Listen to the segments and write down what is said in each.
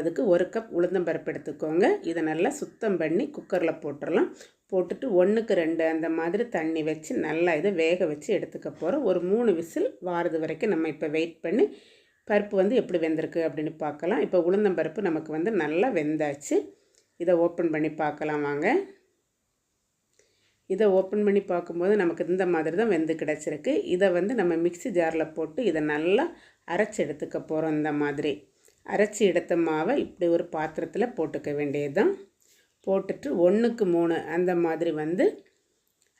அதுக்கு ஒரு கப் உளுந்தம்பருப்பு எடுத்துக்கோங்க. இதை நல்லா சுத்தம் பண்ணி குக்கரில் போட்டுடலாம் போட்டுட்டு ஒன்றுக்கு ரெண்டு அந்த மாதிரி தண்ணி வச்சு நல்லா இதை வேக வச்சு எடுத்துக்க போகிறோம் ஒரு மூணு விசில் வாரது வரைக்கும் நம்ம இப்போ வெயிட் பண்ணி பருப்பு வந்து எப்படி வெந்திருக்கு அப்படின்னு பார்க்கலாம். இப்போ உளுந்தம்பருப்பு நமக்கு வந்து நல்லா வெந்தாச்சு. இதை ஓப்பன் பண்ணி பார்க்கலாம் வாங்க. இதை ஓப்பன் பண்ணி பார்க்கும்போது நமக்கு இந்த மாதிரி தான் வெந்து கிடச்சிருக்கு. இதை வந்து நம்ம மிக்சி ஜாரில் போட்டு இதை நல்லா அரைச்சி எடுத்துக்க போகிறோம் இந்த மாதிரி. அரைச்சி எடுத்த மாவை இப்படி ஒரு பாத்திரத்தில் போட்டுக்க வேண்டியது தான் போட்டுட்டு ஒன்றுக்கு மூணு அந்த மாதிரி வந்து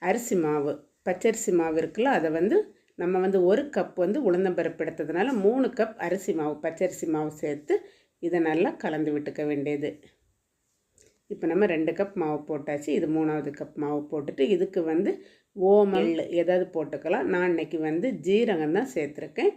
அரிசி மாவு பச்சரிசி மாவு இருக்குல்ல அதை வந்து நம்ம வந்து ஒரு கப் வந்து உளுந்தம்பருப்பு எடுத்ததுனால மூணு கப் அரிசி மாவு பச்சரிசி மாவு சேர்த்து இதை நல்லா கலந்து விட்டுக்க வேண்டியது. இப்போ நம்ம ரெண்டு கப் மாவு போட்டாச்சு. இது மூணாவது கப் மாவு போட்டுட்டு இதுக்கு வந்து ஓமல் ஏதாவது போட்டுக்கலாம். நான் இன்றைக்கி வந்து ஜீரகம் தான் சேர்த்துருக்கேன்.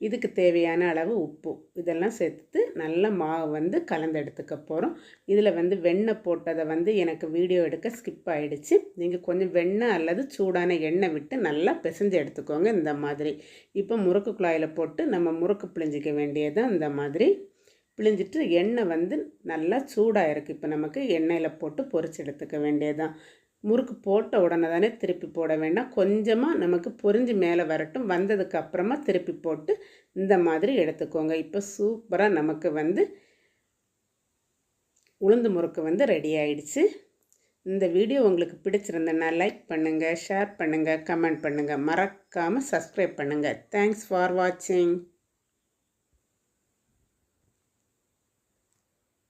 இதுக்கு தேவையான அளவு உப்பு. இதெல்லாம் சேர்த்து நல்ல மாவு வந்து கலந்து எடுத்துக்க போகிறோம் இதில் வந்து வெண்ணெய் போட்டதை வந்து எனக்கு வீடியோ எடுக்க ஸ்கிப் ஆகிடுச்சு நீங்கள் கொஞ்சம் வெண்ணெய் அல்லது சூடான எண்ணெய் விட்டு நல்லா பிசைஞ்சு எடுத்துக்கோங்க இந்த மாதிரி. இப்போ முறுக்கு குழாயில் போட்டு நம்ம முறுக்கு பிழிஞ்சிக்க வேண்டியது இந்த மாதிரி. பிழிஞ்சிட்டு எண்ணெய் வந்து நல்லா சூடாக இருக்குது இப்போ நமக்கு எண்ணெயில் போட்டு பொறிச்சு எடுத்துக்க வேண்டியதுதான். முறுக்கு போட்ட உடனே தானே திருப்பி போட வேண்டாம். கொஞ்சமாக நமக்கு பொறிஞ்சு மேலே வரட்டும். வந்ததுக்கு அப்புறமா திருப்பி போட்டு இந்த மாதிரி எடுத்துக்கோங்க. இப்போ சூப்பராக நமக்கு வந்து உளுந்து முறுக்கு வந்து ரெடி ஆயிடுச்சு. இந்த வீடியோ உங்களுக்கு பிடிச்சிருந்தேன்னா லைக் பண்ணுங்கள் ஷேர் பண்ணுங்கள் கமெண்ட் பண்ணுங்கள் மறக்காமல் சப்ஸ்கிரைப் பண்ணுங்கள் தேங்க்ஸ் ஃபார் வாட்சிங்